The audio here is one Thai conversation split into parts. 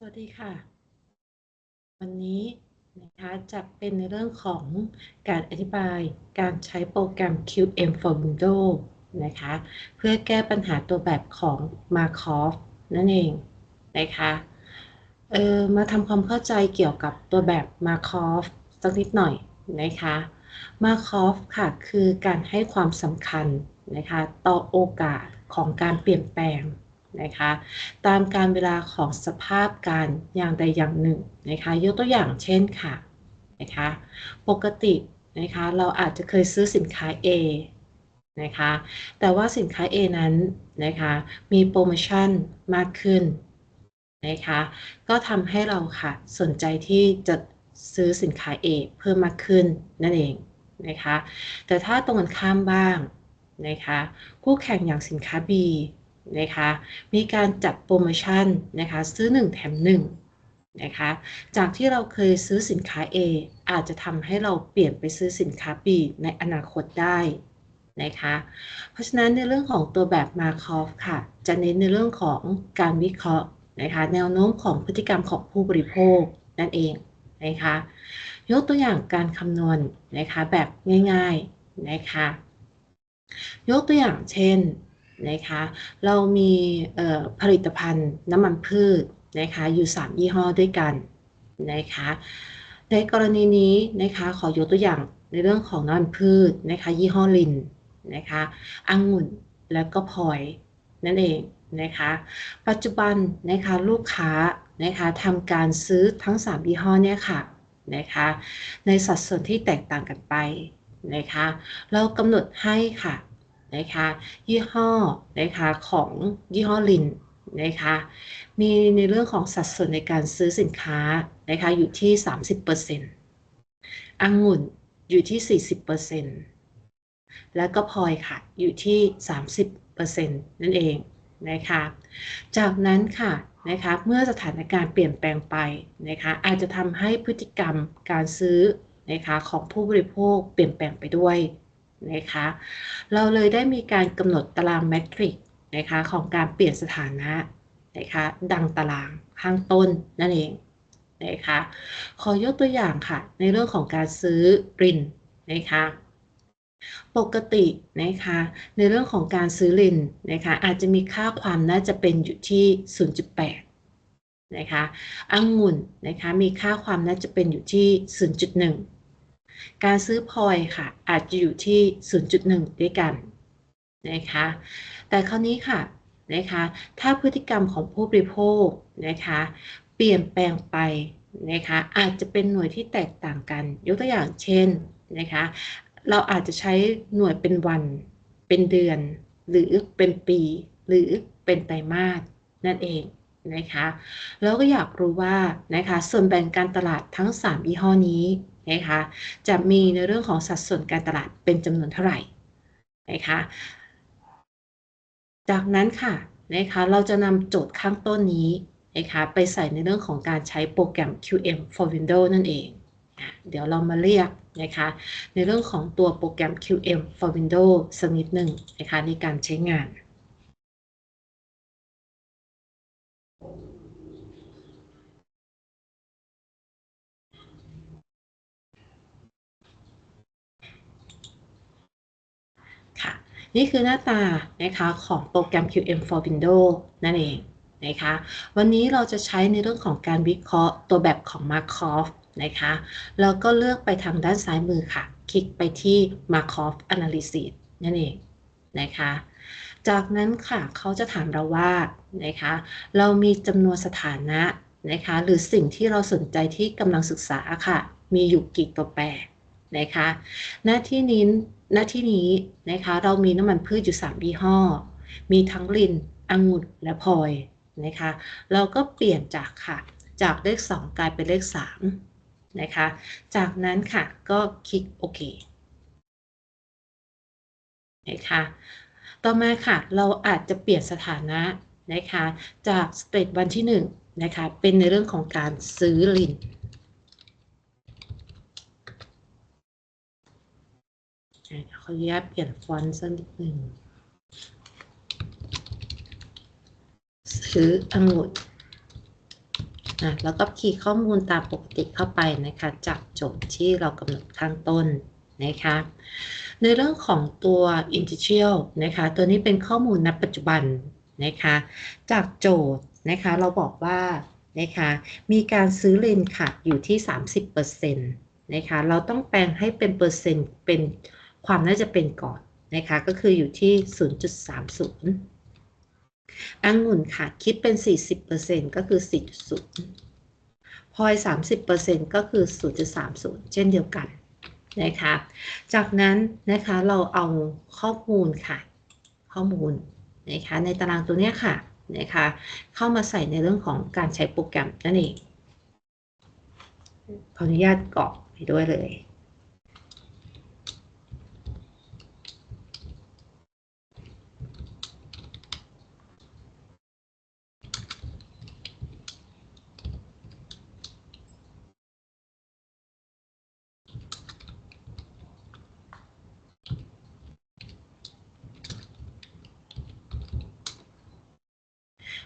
สวัสดีค่ะ วันนี้นะคะจะเป็นในเรื่องของการอธิบายการใช้โปรแกรม QM for Windows นะคะ เพื่อแก้ปัญหาตัวแบบของ Markov นั่นเองนะคะเออมาทำความเข้าใจเกี่ยวกับตัวแบบ Markov สักนิดหน่อยนะคะ Markov ค่ะคือการให้ความสำคัญนะคะต่อโอกาสของการเปลี่ยนแปลง นะคะ ตามการเวลาของสภาพการอย่างใดอย่างหนึ่งนะคะยกตัวอย่างเช่นค่ะนะคะปกตินะคะเราอาจจะเคยซื้อสินค้า A นะคะแต่ว่าสินค้า A นั้นนะคะมีโปรโมชั่นมากขึ้นนะคะก็ทำให้เราค่ะสนใจที่จะซื้อสินค้า A เพิ่มมากขึ้นนั่นเองนะคะแต่ถ้าตรงกันข้ามบ้างนะคะคู่แข่งอย่างสินค้า B นะคะมีการจัดโปรโมชั่นนะคะซื้อ 1 แถม 1 นะคะจากที่เราเคยซื้อสินค้า A อาจจะทำให้เราเปลี่ยนไปซื้อสินค้า B ในอนาคตได้นะคะเพราะฉะนั้นในเรื่องของตัวแบบ Markov ค่ะ จะเน้นในเรื่องของการวิเคราะห์นะคะแนวโน้มของพฤติกรรมของผู้บริโภคนั่นเองนะคะยกตัวอย่างการคำนวณนะคะแบบง่ายๆนะคะยกตัวอย่างเช่น นะคะเรามีผลิตภัณฑ์น้ำมันพืชนะคะอยู่ 3 ยี่ห้อด้วยกันนะคะในกรณีนี้นะคะขอยกตัวอย่างในเรื่องของน้ำมันพืชนะคะยี่ห้อลินนะคะองุ่นแล้วก็พลอยนั่นเองนะคะปัจจุบันนะคะลูกค้านะคะทำการซื้อทั้ง 3 ยี่ห้อเนี่ยค่ะนะคะในสัดส่วนที่แตกต่างกันไปนะคะเรากำหนดให้ค่ะ นะคะยี่ห้อนะคะของยี่ห้อลินนะคะมีในเรื่องของสัดส่วนในการซื้อสินค้านะคะอยู่ที่ 30%อังุ่นอยู่ที่ 40%แล้วก็พลอยค่ะอยู่ที่ 30%นั่นเองนะคะจากนั้นค่ะนะคะเมื่อสถานการณ์เปลี่ยนแปลงไปนะคะอาจจะทำให้พฤติกรรมการซื้อนะคะของผู้บริโภคเปลี่ยนแปลงไปด้วย นะคะเราเลยได้มีการกำหนดตารางแมทริกนะคะของการเปลี่ยนสถานะนะคะดังตารางข้างต้นนั่นเองนะคะขอยกตัวอย่างค่ะ ในเรื่องของการซื้อรินนะคะปกตินะคะในเรื่องของการซื้อลินนะคะอาจจะมีค่าความน่าจะเป็นอยู่ที่ 0.8นะคะองุ่นนะคะมีค่าความน่าจะเป็นอยู่ที่ 0.1 การซื้อพลอยค่ะ อาจจะอยู่ที่ 0.1 ด้วยกันนะคะ แต่คราวนี้ค่ะนะคะ ถ้าพฤติกรรมของผู้บริโภคนะคะ เปลี่ยนแปลงไปนะคะ อาจจะเป็นหน่วยที่แตกต่างกัน ยกตัวอย่างเช่นนะคะ เราอาจจะใช้หน่วยเป็นวัน เป็นเดือน หรือเป็นปี หรือเป็นไตรมาสนั่นเองนะคะ แล้วก็อยากรู้ว่านะคะ ส่วนแบ่งการตลาดทั้ง 3 ยี่ห้อนี้ นะคะจะมีในเรื่องของสัดส่วนการตลาดเป็นจำนวนเท่าไหร่นะคะจากนั้นค่ะนะคะเราจะนำโจทย์ข้างต้นนี้นะคะไปใส่ในเรื่องของการใช้โปรแกรม QM for Windows นั่นเองเดี๋ยวเรามาเรียกนะคะในเรื่องของตัวโปรแกรม QM for Windows สักนิดหนึ่งนะคะในการใช้งาน นี่คือหน้าตานะคะของโปรแกรม QM for Windows นั่นเองนะคะวันนี้เราจะใช้ในเรื่องของการวิเคราะห์ตัวแบบของ Markov นะคะแล้วก็เลือกไปทางด้านซ้ายมือค่ะ คลิกไปที่ Markov Analysis นั่นเองนะคะจากนั้นค่ะเขาจะถามเราว่านะคะเรามีจำนวนสถานะนะคะหรือสิ่งที่เราสนใจที่กำลังศึกษาค่ะ มีอยู่กี่ตัวแปร นะคะ หน้าที่นี้หน้าที่นี้นะคะ เรามีน้ำมันพืชอยู่3ยี่ห้อ มีทั้งลินองุ่นและพลอยนะคะ เราก็เปลี่ยนจากค่ะ จากเลข 2 กลายเป็นเลข3นะคะ จากนั้นค่ะก็คลิกโอเคนะคะต่อมาค่ะเราอาจจะเปลี่ยนสถานะนะคะ จากสเตจวันที่1นะคะเป็นในเรื่องของการซื้อลินข ออนุญาตเปลี่ยนฟอนต์สักนิดหนึ่งซื้อองุ่นอะแล้วก็คีย์ข้อมูลตามปกติเข้าไปนะคะ จากโจทย์ที่เรากำหนดข้างต้นนะคะ ในเรื่องของตัว integer นะคะ ตัวนี้เป็นข้อมูลณปัจจุบันนะคะ จากโจทย์นะคะเราบอกว่านะคะมีการซื้อเลนค่ะอยู่ที่ 30%นะคะเราต้องแปลงให้เป็นเปอร์เซ็นต์เป็น ความน่าจะเป็นก่อนนะคะก็คืออยู่ที่ 0.30องุ่นค่ะ คิดเป็น 40%ก็คือ 4.0พลอย 30%ก็คือ 0.30 เช่นเดียวกันนะคะ จากนั้นนะคะเราเอาข้อมูลค่ะ ข้อมูลนะคะในตารางตัวนี้ค่ะนะคะเข้ามาใส่ในเรื่องของการใช้โปรแกรมนั่นเองขออนุญาตกรอกไปด้วยเลย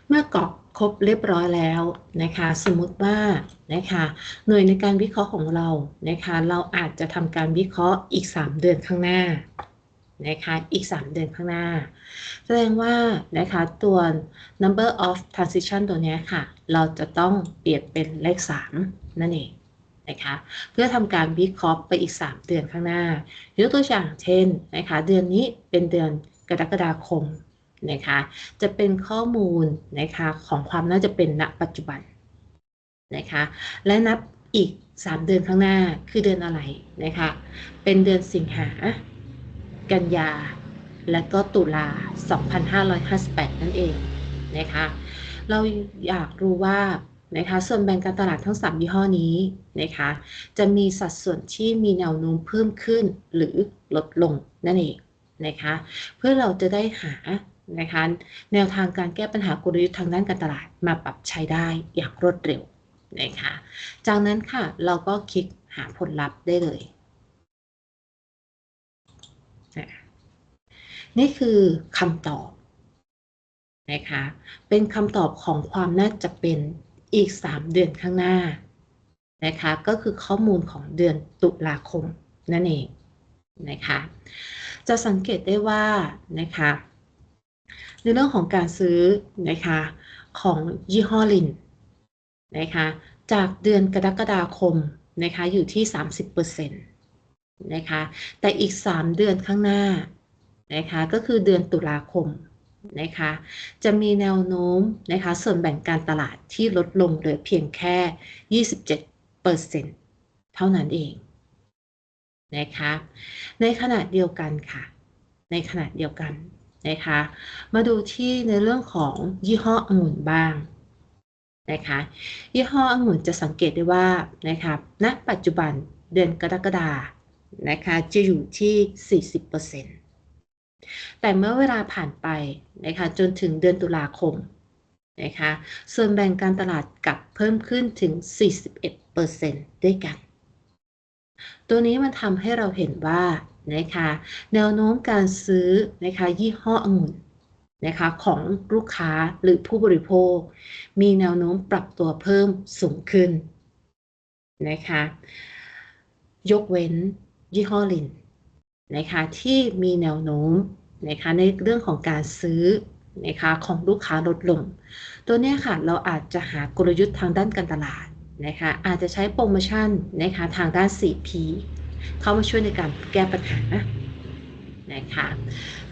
เมื่อกรอกครบเรียบร้อยแล้วนะคะ สมมุติว่านะคะหน่วยในการวิเคราะห์ของเรานะคะ เราอาจจะทำการวิเคราะห์อีก 3 เดือนข้างหน้านะคะอีก 3 เดือนข้างหน้า แสดงว่านะคะตัว number of transition ตัวนี้ค่ะ เราจะต้องเปลี่ยนเป็นเลข 3 นั่นเองนะคะเพื่อทำการวิเคราะห์ไปอีก 3 เดือนข้างหน้ายกตัวอย่างเช่นนะคะเดือนนี้เป็นเดือนกรกฎาคม นะคะจะเป็นข้อมูลนะคะของความน่าจะเป็นณปัจจุบันนะคะและนับอีก 3 เดือนข้างหน้าคือเดือนอะไรนะคะเป็นเดือนสิงหา กันยา และก็ตุลา 2558 นั่นเองนะคะเราอยากรู้ว่านะคะส่วนแบ่งการตลาดทั้ง 3 ยี่ห้อนี้นะคะจะมีสัดส่วนที่มีแนวโน้มเพิ่มขึ้นหรือลดลงนั่นเองนะคะเพื่อเราจะได้หา นะคะแนวทางการแก้ปัญหากลยุทธ์ทางด้านการตลาดมาปรับใช้ได้อย่างรวดเร็วนะคะจากนั้นค่ะเราก็คลิกหาผลลัพธ์ได้เลยนี่คือคำตอบนะคะเป็นคำตอบของความน่าจะเป็นอีก 3 เดือนข้างหน้านะคะก็คือข้อมูลของเดือนตุลาคมนั่นเองนะคะจะสังเกตได้ว่านะคะ ในเรื่องของการซื้อนะคะของยี่ห้อลินนะคะจากเดือนกรกฎาคมนะคะอยู่ที่ 30%นะคะแต่อีก 3 เดือนข้างหน้านะคะก็คือเดือนตุลาคมนะคะจะมีแนวโน้มนะคะส่วนแบ่งการตลาดที่ลดลงเหลือเพียงแค่ 27%เท่านั้นเองนะคะในขณะเดียวกันค่ะ ในขณะเดียวกัน นะคะ มาดูที่ในเรื่องของยี่ห้อองุ่นบ้างนะคะยี่ห้อองุ่นจะสังเกตได้ว่านะคะณปัจจุบันเดือนกรกฎานะคะจะอยู่ที่ 40%แต่เมื่อเวลาผ่านไปนะคะจนถึงเดือนตุลาคมนะคะส่วนแบ่งการตลาดกลับเพิ่มขึ้นถึง 41%ด้วยกัน ตัวนี้มันทำให้เราเห็นว่า นะคะแนวโน้มการซื้อนะคะยี่ห้อองุ่นนะคะของลูกค้าหรือผู้บริโภค มีแนวโน้มปรับตัวเพิ่มสูงขึ้นนะคะยกเว้นยี่ห้อลินนะคะที่มีแนวโน้มนะคะในเรื่องของการซื้อนะคะของลูกค้าลดลง ตัวนี้ค่ะเราอาจจะหากลยุทธ์ทางด้านการตลาดนะคะอาจจะใช้โปรโมชั่นนะคะทางด้าน 4P เข้ามาช่วยในการแก้ปัญหานะคะ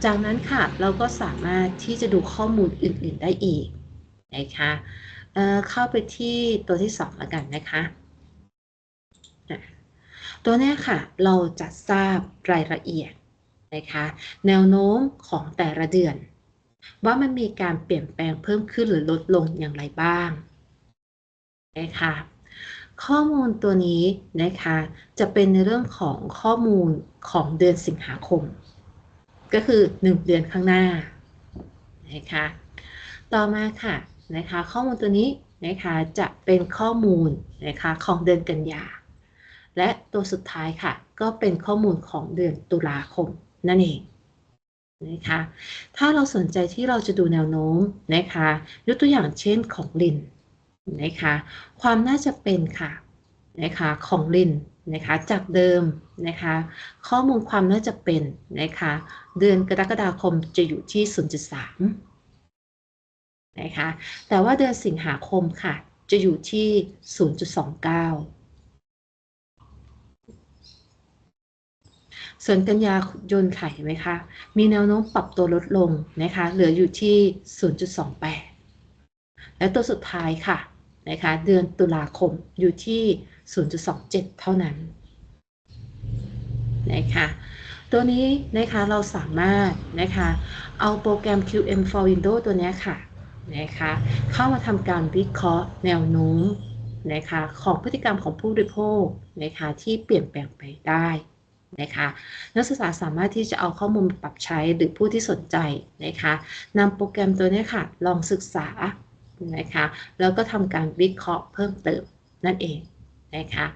จากนั้นค่ะเราก็สามารถที่จะดูข้อมูลอื่น ๆได้อีกนะคะเเข้าไปที่ตัวที่2แล้วกันนะคะ ตัวนี้ค่ะเราจะทราบรายละเอียดนะคะแนวโน้มของแต่ละเดือน ว่ามันมีการเปลี่ยนแปลงเพิ่มขึ้นหรือลดลงอย่างไรบ้างนะคะ ข้อมูลตัวนี้นะคะจะเป็นในเรื่องของข้อมูลของเดือนสิงหาคม ก็คือ 1 เดือนข้างหน้านะคะต่อมาค่ะนะคะข้อมูลตัวนี้นะคะจะเป็นข้อมูลนะคะของเดือนกันยา และตัวสุดท้ายค่ะ ก็เป็นข้อมูลของเดือนตุลาคมนั่นเองนะคะถ้าเราสนใจที่เราจะดูแนวโน้มนะคะยกตัวอย่างเช่นของลิน นะคะความน่าจะเป็นค่ะนะคะของลินนะคะจากเดิมนะคะข้อมูลความน่าจะเป็นนะคะเดือนกรกฎาคมจะอยู่ที่ 0.3นะคะแต่ว่าเดือนสิงหาคมค่ะจะอยู่ที่ 0.29ส่วนกันยายนค่ไหมคะ มีแนวโน้มปรับตัวลดลงนะคะ เหลืออยู่ที่ 0.28 และตัวสุดท้ายค่ะ นะคะเดือนตุลาคมอยู่ที่ 0.27 เท่านั้นนะคะตัวนี้นะคะเราสามารถนะคะเอาโปรแกรม QM for Windows ตัวนี้ค่ะนะคะเข้ามาทำการวิเคราะห์แนวโน้มนะคะของพฤติกรรมของผู้บริโภคนะคะที่เปลี่ยนแปลงไปได้นะคะนักศึกษาสามารถที่จะเอาข้อมูลปรับใช้หรือผู้ที่สนใจนะคะนำโปรแกรมตัวนี้ค่ะ ลองศึกษา นะคะแล้วก็ทำการวิเคราะห์เพิ่มเติมนั่นเองนะคะ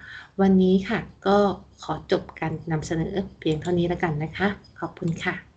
วันนี้ค่ะก็ขอจบการนำเสนอเพียงเท่านี้แล้วกันนะคะ ขอบคุณค่ะ